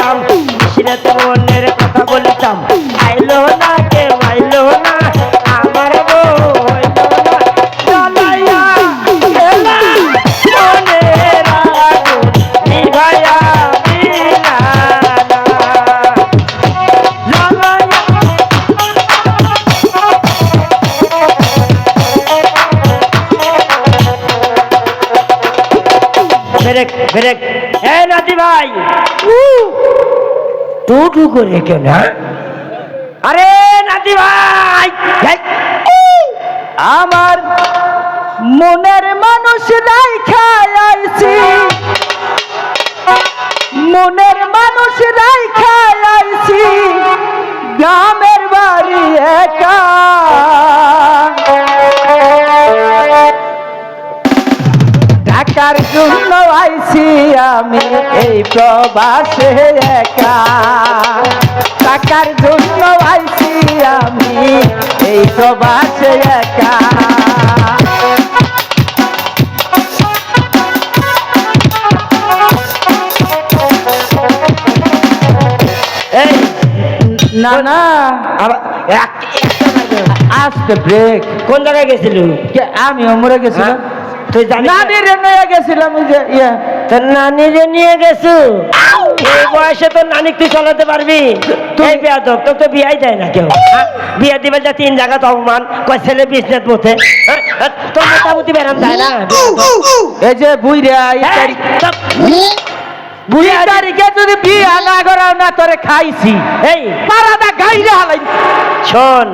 বলিতাম সিরাতে মনের break break. এ নাতি ভাই। টু টু করে কেন? হ্যাঁ? আরে নাতি ভাই। আমার মনের মানুষ নাই খাইছি মনের মানুষ নাই খাইছি গ্রামের বাড়ি একা। টাকার জন্য আইছি আমি এই প্রবাসে একা। টাকার জন্য আইছি আমি এই প্রবাসে একা। এই না না বাজে। ব্রেক কোন জায়গায় গেছিল? আমি মরে গেছিলাম। তুই জানিস না? রে নিয়ে গেছিলাম ওই যে ইয়ে। তোর নিয়ে গেছু? এই বয়সে তোর নানি তুই চালাতে পারবি? তুই বিয়া তো তোর তো বিয়াই দেয় না কেউ। হ্যাঁ? বিয়া দিবে যা তিন জায়গা তো অপমান। কয় ছেলে বিজনেস হ্যাঁ? হ্যাঁ? তোর মোটামুটি না? এই যে বুইরা এই এই, তারিখ চুপ। বুই তারিখে যদি বিয়া না করাও না তোরে খাইছি। এই। হালাই। শোন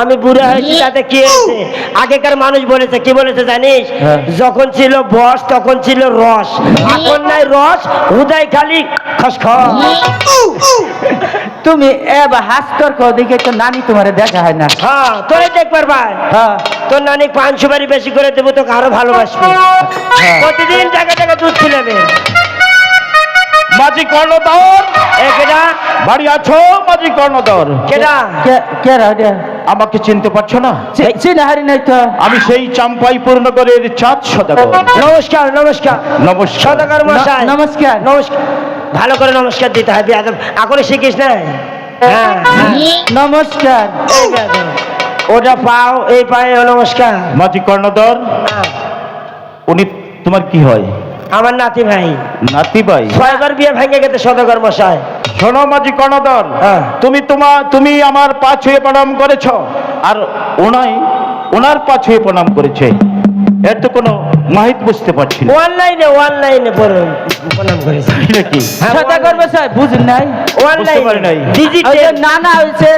আমি বুড়া হয়েছি তাতে কি হয়েছে? আগেকার মানুষ বলেছে কি বলেছে জানিস? হ্যাঁ। যখন ছিল বস তখন ছিল রস। এখন নাই রস হুদাই খালি তুমি এবার হাস্তর কো দেখে তো নানি তোমারে দেখা হয় না। হ্যাঁ তোরে দেখবার ভাই। হ্যাঁ। তোর নানি পান সুপারি বেশি করে দেবো তোকে আরও ভালোবাসবে। হ্যাঁ। প্রতিদিন টাকা টাকা দুধ ছিলাবে মাঝি কর্ণধর। কেডা? বাড়ি আছো মাঝি কর্ণধর? কেডা? কে কে রা আমাকে চিনতে পারছ না? চিনা হারি নাই তো। আমি সেই চাম্পাই পূর্ণগরের চাঁদ সদাগর। নমস্কার নমস্কার। নমস্কার। সদাগর মশাই নমস্কার। নমস্কার। ভালো করে নমস্কার দিতে হয় বিয়াদব। এখন শিখিস না হ্যাঁ। হ্যাঁ। নমস্কার ওটা পাও এই পায়ে নমস্কার। মাঝি কর্ণধর হ্যাঁ। উনি তোমার কি হয়? আমার নাতি ভাই। নাতি ভাই? ছয়বার বিয়ে ভেঙে গেছে সদাগর মশাই। শোনো মাঝি কর্ণধর হ্যাঁ। তুমি তোমার তুমি আমার পা ছুঁয়ে প্রণাম করেছ আর ওনাই ওনার পা ছুঁয়ে প্রণাম করেছে। এর তো কোনো মাহিত বুঝতে পারছি না। অনলাইনে অনলাইনে পড়ুন। প্রণাম করেছি নাকি সাদা করবে স্যার বুঝুন নাই। অনলাইনে। ডিজিটাল। নানা হয়েছে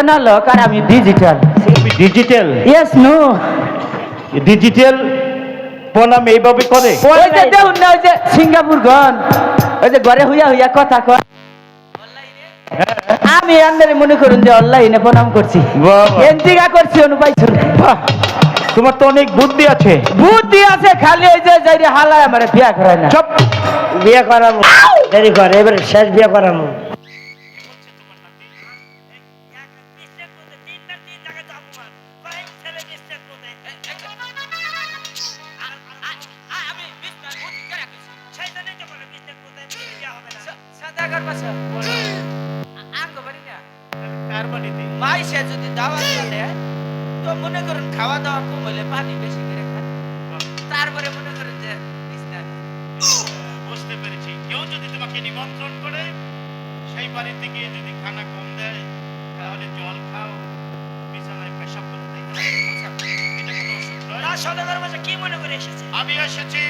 এনালক আর আমি digital. Digital? Yes no digital প্রণাম এইভাবে করে। ওই যে দেখুন না ওই যে সিঙ্গাপুর গন ওই যে ঘরে হইয়া হইয়া কথা কয়। আমি আন্দারে মনে করুন যে অনলাইনে প্রণাম করছি। এনজিগা করছি অনুপাইছ তোমার তো অনেক বুদ্ধি আছে। বুদ্ধি আছে খালি ওই যে যাই হালায় আমার বিয়া করায় না। চপ। বিয়ে করাবো। দেরি করে এবার শেষ বিয়ে করাবো মাইসে যদি দাওয়াত দেয় তো মনে করুন খাওয়া দাওয়া কম হলে পানি বেশি করে খান তারপরে মনে করেন যে বুঝতে পেরেছি। কেউ যদি তোমাকে নিমন্ত্রণ করে সেই বাড়িতে গিয়ে যদি খানা কম দেয় তাহলে জল খাও বিছানায় পেশাব করে এটা কোনো ওষুধ নয়। কি মনে করে এসেছে? আমি এসেছি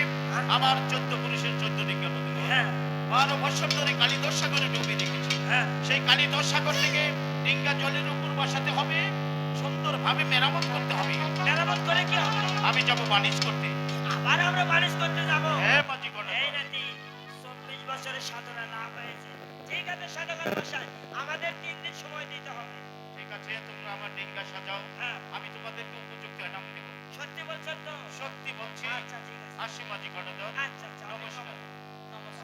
আমার চোদ্দ পুরুষের চোদ্দ দিনকে হ্যাঁ। বারো বছর ধরে কালী দশাগরে ডুবিয়ে রেখেছি। হ্যাঁ। সেই কালী দশাগর থেকে ডিঙ্গা জলের উপর বসাতে হবে সুন্দরভাবে মেরামত করতে হবে। মেরামত করে কি হবে? আমি যাব বাণিজ করতে। আবার আমরা মানুষ করতে যাব? হ্যাঁ মাঝি কর্ণ এই নাতি চব্বিশ বছরের সাধনা লাভ হয়েছে। ঠিক আছে সাধকের মশাই আমাদের তিন দিন সময় দিতে হবে। ঠিক আছে তোমরা আমার ডিঙ্গা সাজাও। হ্যাঁ। আমি তোমাদেরকে উপযুক্ত এনাম দেব। সত্যি বলছেন তো? সত্যি বলছি। আচ্ছা ঠিক আছে। আসি মাঝি কর্ণধর আচ্ছা আচ্ছা নমস্কার।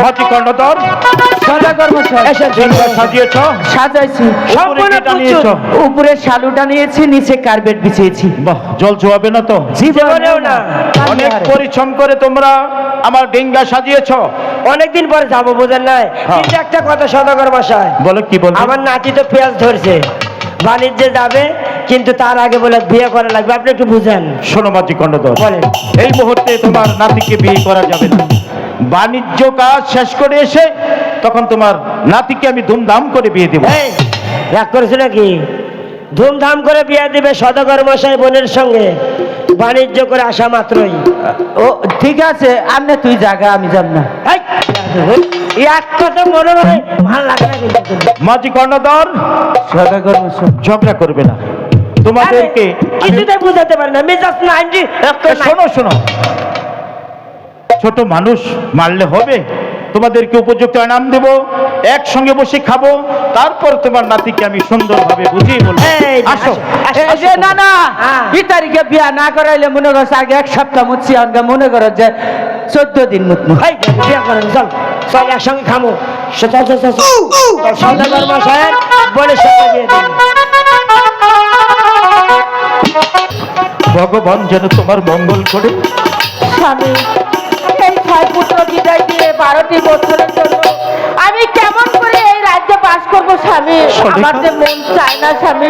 মাটি কর্ণধর জিনিস সাজিয়েছ। সাজাইছি। উপরে শালুটা নিয়েছি নিচে কার্পেট বিছিয়েছি। বাহ জল চুয়াবে না তো? জীবনেও না। অনেক পরিশ্রম করে তোমরা আমার ডিঙ্গা সাজিয়েছ। অনেকদিন পরে যাব বোঝেন নাই? হ্যাঁ। কিন্তু একটা কথা সদাগর বাসায় বলো কি বলব? আমার নাতি তো পেঁয়াজ ধরছে। বাণিজ্যে যাবে কিন্তু তার আগে বলে বিয়ে করা লাগবে। আপনি একটু বুঝেন। শোনো কর্ণধর বলেন। এই মুহূর্তে তোমার নাতিকে বিয়ে করা যাবে না। বাণিজ্য কাজ শেষ করে এসে তখন তোমার নাতিকে আমি ধুমধাম করে বিয়ে দেবো। এই রাগ করেছে নাকি? ধুমধাম করে বিয়ে দিবে সদাগর মশাই বোনের সঙ্গে। বাণিজ্য করে আসা মাত্রই। ও ঠিক আছে আপনি তুই জায়গা আমি যাব না। এই, এই এক কথা মনে ভালো লাগে না কিন্তু। মাঝি কর্ণধর সদাগর মশাই। ঝগড়া করবে না। তোমাদেরকে আরে, কিছুতেই বুঝাতে পারি না। মেজাজ নাইনটি এ, শোনো শোনো। ছোট মানুষ মারলে হবে। তোমাদেরকে উপযুক্ত নাম দেব। একসঙ্গে বসে খাব। তারপর তোমার নাতিকে আমি সুন্দরভাবে বুঝিয়ে বলব। আসো আসো, এই যে না না হ্যাঁ। এই তারিখে বিয়া না করাইলে মনে করছে আগে এক সপ্তাহ মুচ্ছি আনকে মনে করো যে চোদ্দ দিন মুতমু। এই, বিয়ে করেন চল। চল একসঙ্গে খামো। চল চল চল চল। সদাগর মশাই বোনের সঙ্গে বিয়ে দিন। ভগবান যেন তোমার মঙ্গল করে স্বামী এই ছয় পুত্র বিদায় দিয়ে বারোটি বছরের জন্য আমি কেমন করে এই রাজ্যে বাস করব স্বামী। আমার যে মন চায় না স্বামী।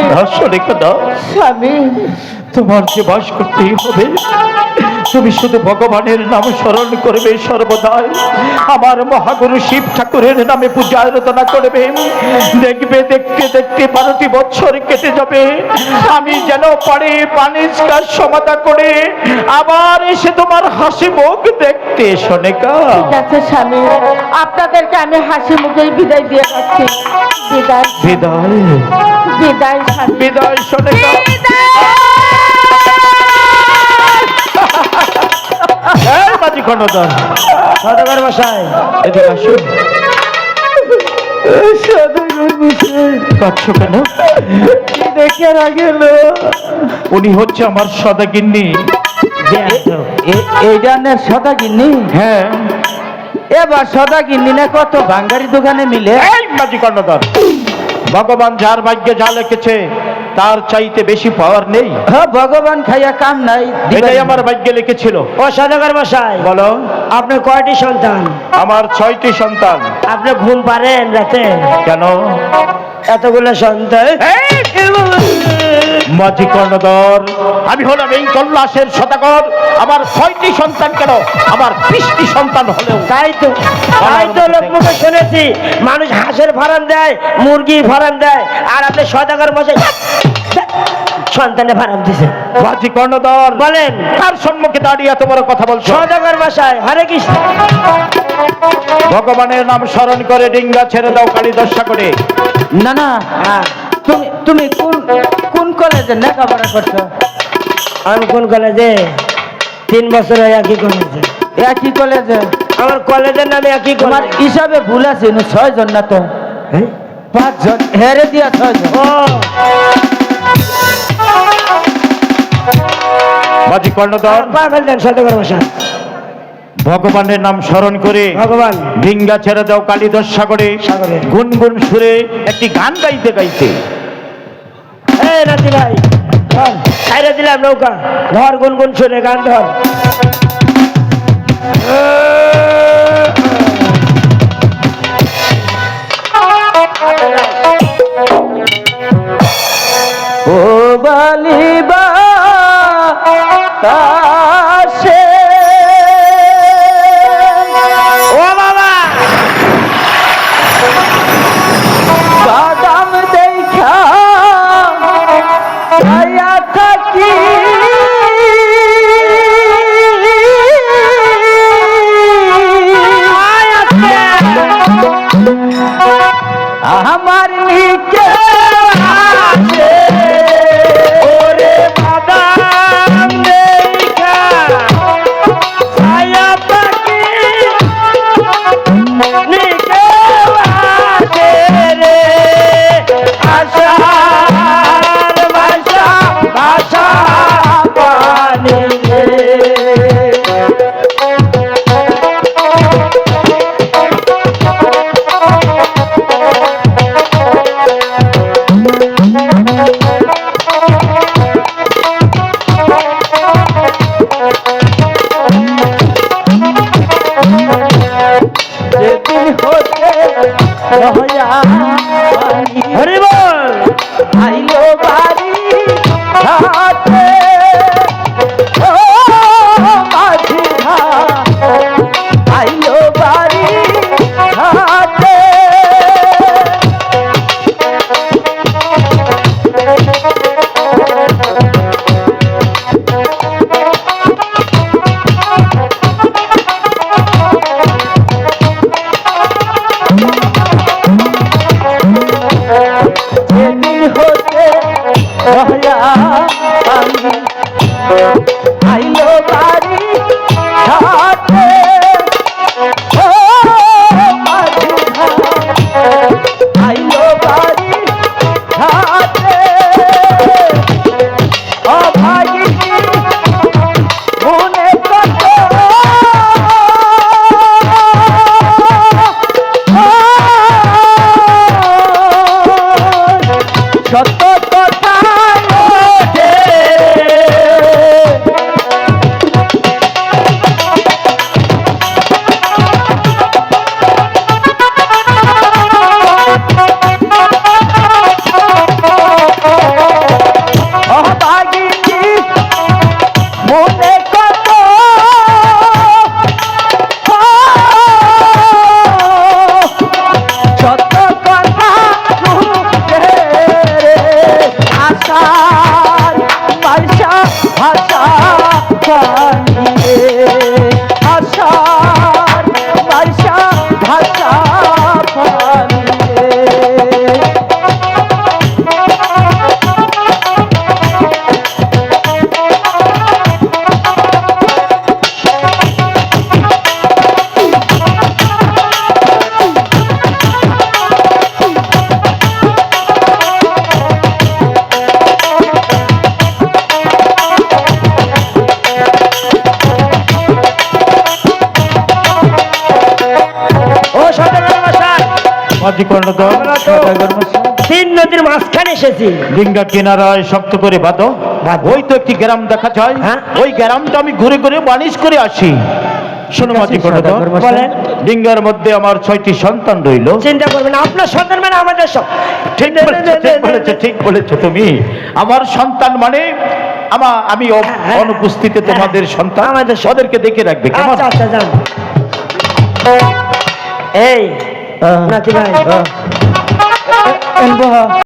দাও স্বামী। তোমার যে বাস করতেই হবে তুমি শুধু ভগবানের নাম স্মরণ করবে সর্বদাই। আমার মহাগুরু শিব ঠাকুরের নামে পূজা আরাধনা করবে। দেখবে দেখতে দেখতে বারোটি বছর কেটে যাবে। আমি যেন পারে পানির কাজ সমাধা করে আবার এসে তোমার হাসি মুখ দেখতে শোনেকা ঠিক আছে স্বামী। আপনাদেরকে আমি হাসি মুখেই বিদায় দিয়ে যাচ্ছি। বিদায়। বিদায়। বিদায় স্বামী। বিদায়! খণ্ডধর সদাগর মশাই। এদিকে আসুন। উনি হচ্ছে আমার সদাগিন্নি। এইটা না সদা কিনি হ্যাঁ। এবার সদা কিনি না কত বাঙ্গারি দোকানে মিলে? এই খণ্ডধর ভগবান যার ভাগ্যে যা লিখেছে তার চাইতে বেশি পাওয়ার নেই। হ্যাঁ ভগবান খাইয়া কাম নাই এটাই আমার ভাগ্যে লিখেছিল। ও সদাগর মশাই বলো। আপনার কয়টি সন্তান? আমার ছয়টি সন্তান। আপনি ঘুম পারেন রাতে কেন? এতগুলো সন্তান। মাঝি কর্ণধর আমি হলাম এই কল্লাসের সদাগর। আমার ছয়টি সন্তান কেন? আমার ত্রিশটি সন্তান হলেও। তাই তো তাই তো লোক মুখে শুনেছি। মানুষ হাঁসের ফার্ম দেয় মুরগির ফার্ম দেয় আর আপনি সদাগর মশাই সন্তানের ফার্ম দিছে। মাঝি কর্ণধর বলেন। তার সম্মুখে দাঁড়িয়ে এত বড় কথা বলছো? সদাগর মশাই হরে কৃষ্ণ। ভগবানের নাম স্মরণ করে ডিঙ্গা ছেড়ে দাও কালী দশা করে। না না হ্যাঁ। তুমি তুমি কোন কলেজে লেখাপড়া করছ? আমি কোন কলেজে? তিন বছর একই কলেজে। একই কলেজে? আমার কলেজের নামে একই তোমার হিসাবে ভুল আছে ছয় জন না তো? পাঁচ জন হেরে দিয়া ছয় জন কর্ণধর। ভগবানের নাম স্মরণ করে ভগবান। ডিঙ্গা ছেড়ে দাও কালী দশা করে সাগরে। গুনগুন সুরে একটি গান গাইতে গাইতে। নাতি ভাই ধর দিলাম নৌকা। ধর গুনগুন শুনে গান ধর। ও বালিবা হতে দয়ালি আইলো মাঝি কর্ণধর আমরা তো- সদাগর মশাই। তিন নদীর মাঝখানে এসেছি ডিঙ্গা কিনারায় শক্ত করে বাঁধো বাঁধো। ওই তো একটি গ্রাম দেখা যায় হ্যাঁ। ওই গ্রামটা আমি ঘুরে ঘুরে বানিশ করে আসি শোনো মাঝি কর্ণধর সদাগর মশাই। বলেন। ডিঙ্গার মধ্যে আমার ছয়টি সন্তান রইল চিন্তা করবেন আপনার সন্তান মানে আমাদের সব ঠিক বলেছ ঠিক বলেছ তুমি আমার সন্তান মানে আমা আমি অ- হ্যাঁ। অনুপস্থিতিতে তোমাদের সন্তান আমাদের সন্তান। ওদেরকে দেখে রাখবে কেমন আচ্ছা আচ্ছা এই নাতি ভাই